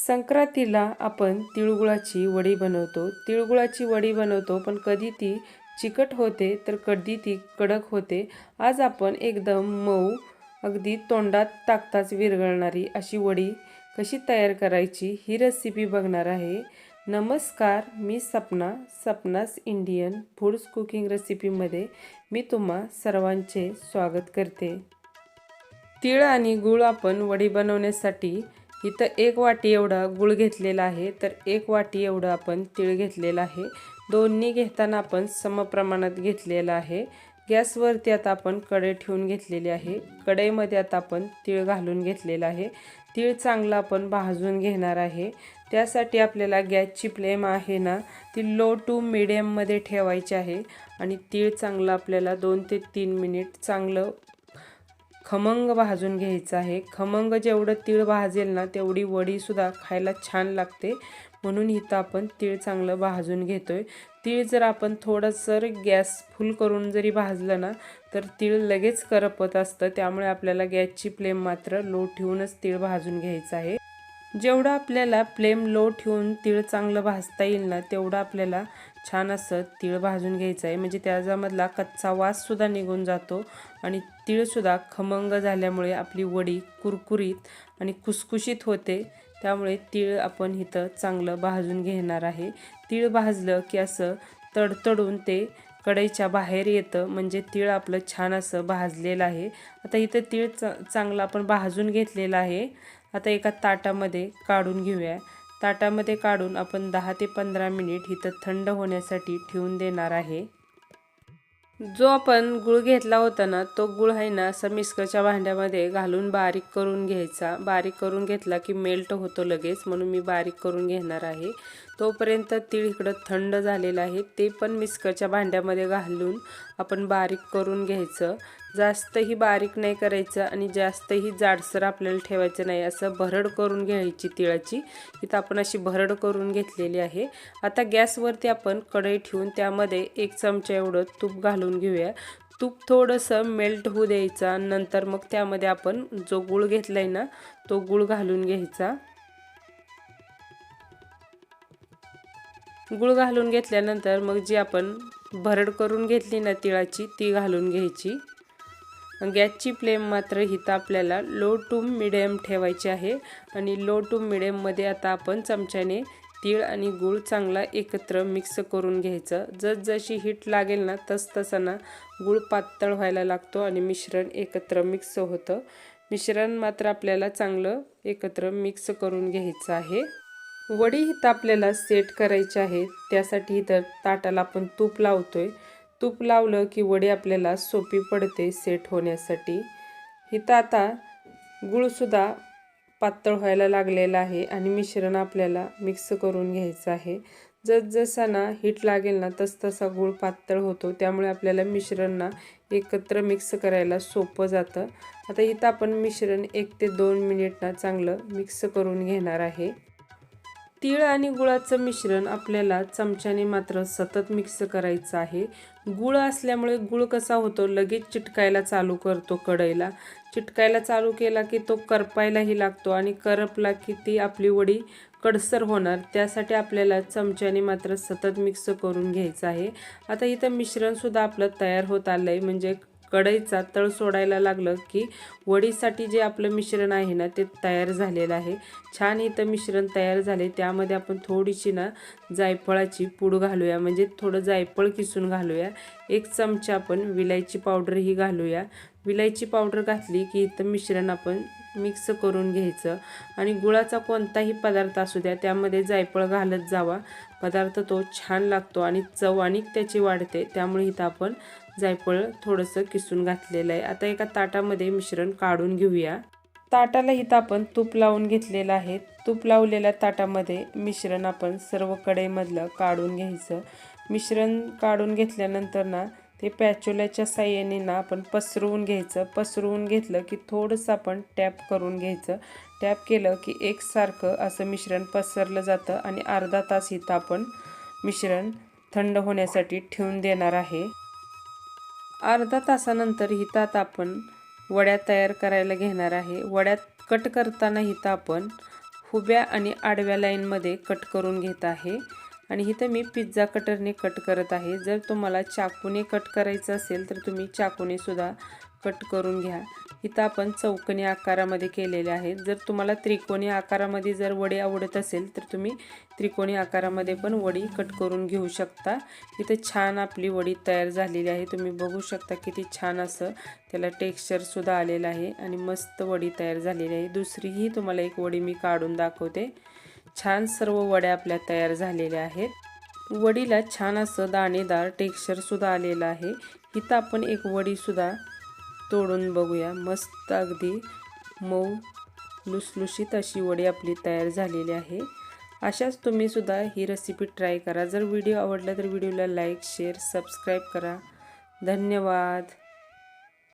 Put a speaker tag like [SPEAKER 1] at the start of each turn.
[SPEAKER 1] संक्रांतीला आपण तिळगुळाची वडी बनवतो. तिळगुळाची वडी बनवतो पण कधी ती चिकट होते तर कधी ती कडक होते. आज आपण एकदम मऊ अगदी तोंडात टाकताच विरघळणारी अशी वडी कशी तयार करायची ही रेसिपी बघणार आहे. नमस्कार मी Sapna Sapna's Indian foods cooking रेसिपीमध्ये मी तुम्हा सर्वांचे स्वागत करते. तिळ आणि गूळ आपण वडी बनवण्यासाठी इथं एक वाटी एवढा गुळ घेतलेला आहे तर एक वाटी एवढं आपण तीळ घेतलेलं आहे. दोन्ही घेताना आपण समप्रमाणात घेतलेलं आहे. गॅसवरती आता आपण कढई ठेवून घेतलेली आहे. कढईमध्ये आता आपण तीळ घालून घेतलेलं आहे. तीळ चांगला आपण भाजून घेणार आहे. त्यासाठी आपल्याला गॅसची फ्लेम आहे ना ती लो टू मिडियममध्ये ठेवायची आहे. आणि तीळ चांगलं आपल्याला दोन ते तीन मिनिट चांगलं खमंग भाजून घ्यायचं आहे. खमंग जेवढं तीळ भाजेल ना तेवढी वडीसुद्धा खायला छान लागते. म्हणून इथं आपण तीळ चांगलं भाजून घेतो आहे तीळ जर आपण थोडंसं गॅस फुल करून जरी भाजलं ना तर तीळ लगेच करपत असतं. त्यामुळे आपल्याला गॅसची फ्लेम मात्र लो ठेवूनच तीळ भाजून घ्यायचं आहे. जेवढं आपल्याला फ्लेम लो ठेवून तीळ चांगलं भाजता येईल ना तेवढं आपल्याला छान असं तीळ भाजून घ्यायचं आहे. म्हणजे त्याच्यामधला कच्चा वाससुद्धा निघून जातो आणि तीळसुद्धा खमंग झाल्यामुळे आपली वडी कुरकुरीत आणि कुसकुशीत होते. त्यामुळे तीळ आपण इथं चांगलं भाजून घेणार आहे. तीळ भाजलं की असं तडतडून ते कढईच्या बाहेर येतं. म्हणजे तीळ आपलं छान असं भाजलेलं आहे. आता इथं तीळ च चांगलं आपण भाजून घेतलेलं आहे. आता एका ताटामध्ये काढून घेऊया. ताटामध्ये काढून आपण दहा ते पंधरा मिनिट इथं थंड होण्यासाठी ठेवून देणार आहे. जो आपण गुळ घेतला होता ना तो गुळ आहे ना असं मिस्करच्या भांड्यामध्ये घालून बारीक करून घ्यायचा. बारीक करून घेतला की मेल्ट होतो लगेच म्हणून मी बारीक करून घेणार आहे. तोपर्यंत तीळ इकडं थंड झालेलं आहे ते पण मिस्करच्या भांड्यामध्ये घालून आपण बारीक करून घ्यायचं. जास्तही बारीक नाही करायचं आणि जास्तही जाडसर आपल्याला ठेवायचं नाही. असं भरड करून घ्यायची तिळाची. इथं आपण अशी भरड करून घेतलेली आहे. आता गॅसवरती आपण कढई ठेवून त्यामध्ये एक चमचा एवढं तूप घालून घेऊया. तूप थोडंसं मेल्ट होऊ द्यायचा नंतर मग त्यामध्ये आपण जो गुळ घेतला आहे ना तो गुळ घालून घ्यायचा. गुळ घालून घेतल्यानंतर मग जी आपण भरड करून घेतली ना तिळाची ती घालून घ्यायची. गॅसची फ्लेम मात्र हिथं आपल्याला लो टू मिडियम ठेवायची आहे. आणि लो टू मिडियममध्ये आता आपण चमच्याने तीळ आणि गूळ चांगला एकत्र मिक्स करून घ्यायचं. जसजशी हीट लागेल ना तसतसांना गूळ पातळ व्हायला लागतो आणि मिश्रण एकत्र मिक्स होतं. मिश्रण मात्र आपल्याला चांगलं एकत्र मिक्स करून घ्यायचं आहे. वडी इथं आपल्याला सेट करायची आहे. त्यासाठी इथं ताटाला आपण तूप लावतोय. तूप लावलं की वडी आपल्याला सोपी पडते सेट होण्यासाठी. इथं आता गुळसुद्धा पातळ व्हायला लागलेला आहे आणि मिश्रण आपल्याला मिक्स करून घ्यायचं आहे. जसजसा ना हीट लागेल ना तसतसा गूळ गुळ पातळ होतो. त्यामुळे आपल्याला मिश्रण ना एकत्र मिक्स करायला सोपं जातं. आता इथं आपण मिश्रण एक ते दोन मिनिट ना चांगलं मिक्स करून घेणार आहे. तीळ आणि गुळाचं मिश्रण आपल्याला चमच्याने मात्र सतत मिक्स करायचं आहे. गुळ असल्यामुळे गुळ कसा होतो लगेच चिटकायला चालू करतो कढईला. चिटकायला चालू केला की तो करपायलाही लागतो आणि करपला की ती आपली वडी कडसर होणार. त्यासाठी आपल्याला चमच्याने मात्र सतत मिक्स करून घ्यायचं आहे. आता इथं मिश्रणसुद्धा आपलं तयार होत आलं आहे म्हणजे कढईचा तळ सोडायला लागलं की वडीसाठी जे आपलं मिश्रण आहे ना ते तयार झालेलं आहे. छान इथं मिश्रण तयार झाले. त्यामध्ये आपण थोडीशी ना जायफळाची पूड घालूया. म्हणजे थोडं जायफळ किसून घालूया. एक चमचा आपण विलायची पावडरही घालूया. विलायची पावडर घातली की इथं मिश्रण आपण मिक्स करून घ्यायचं. आणि गुळाचा कोणताही पदार्थ असू द्या त्यामध्ये जायफळ घालत जावा. पदार्थ तो छान लागतो आणि चव आणि त्याची वाढते. त्यामुळे इथं आपण जायफळ थोडंसं किसून घातलेलं आहे. आता एका ताटामध्ये मिश्रण काढून घेऊया. ताटाला इथं आपण तूप लावून घेतलेलं आहे. तूप लावलेल्या ताटामध्ये मिश्रण आपण सर्व कडेमधलं काढून घ्यायचं. मिश्रण काढून घेतल्यानंतर ना ते पॅचोल्याच्या साह्याने ना आपण पसरवून घ्यायचं. पसरवून घेतलं की थोडंसं आपण टॅप करून घ्यायचं. टॅप केलं की एकसारखं असं मिश्रण पसरलं जातं आणि अर्धा तास इथं आपण मिश्रण थंड होण्यासाठी ठेवून देणार आहे. अर्धा तासानंतर हितात आपण वड्या तयार करायला घेणार आहे. वड्यात कट करताना हिथं आपण उभ्या आणि आडव्या लाईनमध्ये कट करून घेत आहे. आणि इथं मी पिझ्झा कटरने कट करत आहे. जर तुम्हाला चाकूने कट करायचं असेल तर तुम्ही चाकूने सुद्धा कट करून घ्या. इथं आपण चौकणी आकारामध्ये केलेले आहेत. जर तुम्हाला त्रिकोणी आकारामध्ये जर वडी आवडत असेल तर तुम्ही त्रिकोणी आकारामध्ये पण वडी कट करून घेऊ शकता. इथं छान आपली वडी तयार झालेली आहे. तुम्ही बघू शकता किती छान असं त्याला टेक्स्चरसुद्धा आलेलं आहे आणि मस्त वडी तयार झालेली आहे. दुसरीही तुम्हाला एक वडी मी काढून दाखवते. छान सर्व वड्या आपल्या तयार झालेल्या आहेत. वडीला छान असं दाणेदार टेक्स्चरसुद्धा आलेलं आहे. इथं आपण एक वडीसुद्धा तोडून बघूया. मस्त अगदी मऊ लुसलुशीत अशी वडी आपली तयार झालेली आहे. अशाच तुम्हीसुद्धा ही रेसिपी ट्राय करा. जर व्हिडिओ आवडला तर व्हिडिओला लाईक शेअर सबस्क्राईब करा. धन्यवाद.